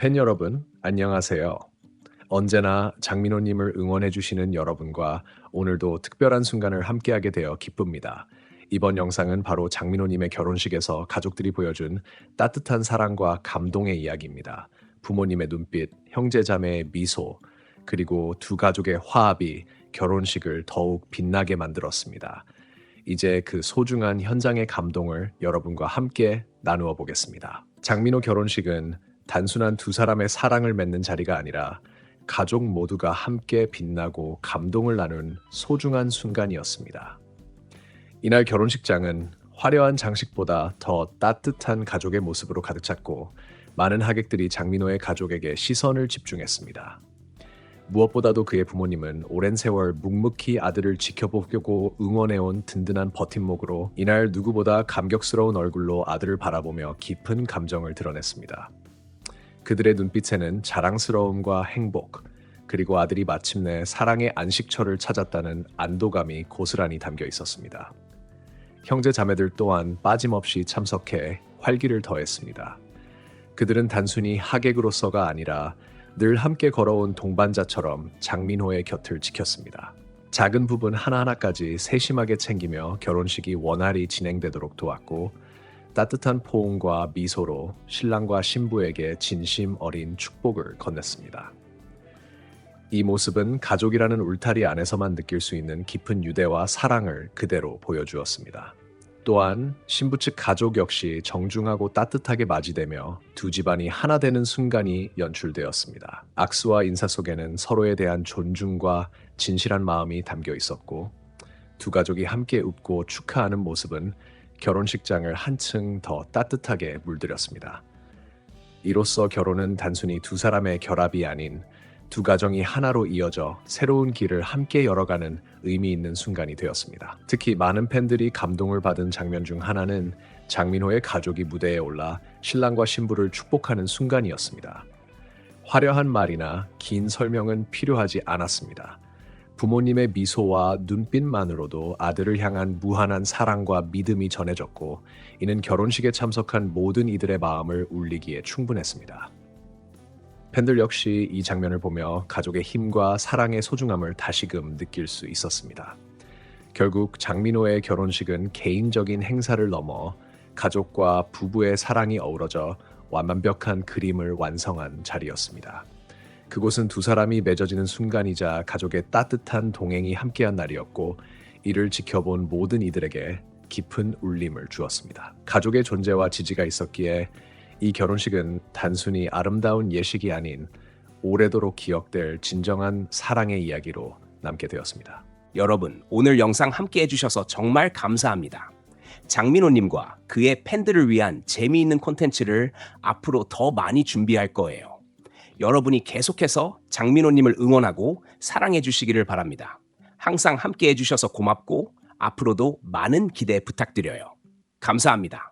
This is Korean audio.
팬 여러분, 안녕하세요. 언제나 장민호님을 응원해주시는 여러분과 오늘도 특별한 순간을 함께하게 되어 기쁩니다. 이번 영상은 바로 장민호님의 결혼식에서 가족들이 보여준 따뜻한 사랑과 감동의 이야기입니다. 부모님의 눈빛, 형제자매의 미소, 그리고 두 가족의 화합이 결혼식을 더욱 빛나게 만들었습니다. 이제 그 소중한 현장의 감동을 여러분과 함께 나누어 보겠습니다. 장민호 결혼식은 단순한 두 사람의 사랑을 맺는 자리가 아니라 가족 모두가 함께 빛나고 감동을 나눈 소중한 순간이었습니다. 이날 결혼식장은 화려한 장식보다 더 따뜻한 가족의 모습으로 가득 찼고 많은 하객들이 장민호의 가족에게 시선을 집중했습니다. 무엇보다도 그의 부모님은 오랜 세월 묵묵히 아들을 지켜보고 응원해온 든든한 버팀목으로 이날 누구보다 감격스러운 얼굴로 아들을 바라보며 깊은 감정을 드러냈습니다. 그들의 눈빛에는 자랑스러움과 행복, 그리고 아들이 마침내 사랑의 안식처를 찾았다는 안도감이 고스란히 담겨 있었습니다. 형제 자매들 또한 빠짐없이 참석해 활기를 더했습니다. 그들은 단순히 하객으로서가 아니라 늘 함께 걸어온 동반자처럼 장민호의 곁을 지켰습니다. 작은 부분 하나하나까지 세심하게 챙기며 결혼식이 원활히 진행되도록 도왔고 따뜻한 포옹과 미소로 신랑과 신부에게 진심 어린 축복을 건넸습니다. 이 모습은 가족이라는 울타리 안에서만 느낄 수 있는 깊은 유대와 사랑을 그대로 보여주었습니다. 또한 신부 측 가족 역시 정중하고 따뜻하게 맞이되며 두 집안이 하나 되는 순간이 연출되었습니다. 악수와 인사 속에는 서로에 대한 존중과 진실한 마음이 담겨 있었고 두 가족이 함께 웃고 축하하는 모습은 결혼식장을 한층 더 따뜻하게 물들였습니다. 이로써 결혼은 단순히 두 사람의 결합이 아닌 두 가정이 하나로 이어져 새로운 길을 함께 열어가는 의미 있는 순간이 되었습니다. 특히 많은 팬들이 감동을 받은 장면 중 하나는 장민호의 가족이 무대에 올라 신랑과 신부를 축복하는 순간이었습니다. 화려한 말이나 긴 설명은 필요하지 않았습니다. 부모님의 미소와 눈빛만으로도 아들을 향한 무한한 사랑과 믿음이 전해졌고 이는 결혼식에 참석한 모든 이들의 마음을 울리기에 충분했습니다. 팬들 역시 이 장면을 보며 가족의 힘과 사랑의 소중함을 다시금 느낄 수 있었습니다. 결국 장민호의 결혼식은 개인적인 행사를 넘어 가족과 부부의 사랑이 어우러져 완벽한 그림을 완성한 자리였습니다. 그곳은 두 사람이 맺어지는 순간이자 가족의 따뜻한 동행이 함께한 날이었고 이를 지켜본 모든 이들에게 깊은 울림을 주었습니다. 가족의 존재와 지지가 있었기에 이 결혼식은 단순히 아름다운 예식이 아닌 오래도록 기억될 진정한 사랑의 이야기로 남게 되었습니다. 여러분, 오늘 영상 함께 해주셔서 정말 감사합니다. 장민호님과 그의 팬들을 위한 재미있는 콘텐츠를 앞으로 더 많이 준비할 거예요. 여러분이 계속해서 장민호님을 응원하고 사랑해 주시기를 바랍니다. 항상 함께 해주셔서 고맙고 앞으로도 많은 기대 부탁드려요. 감사합니다.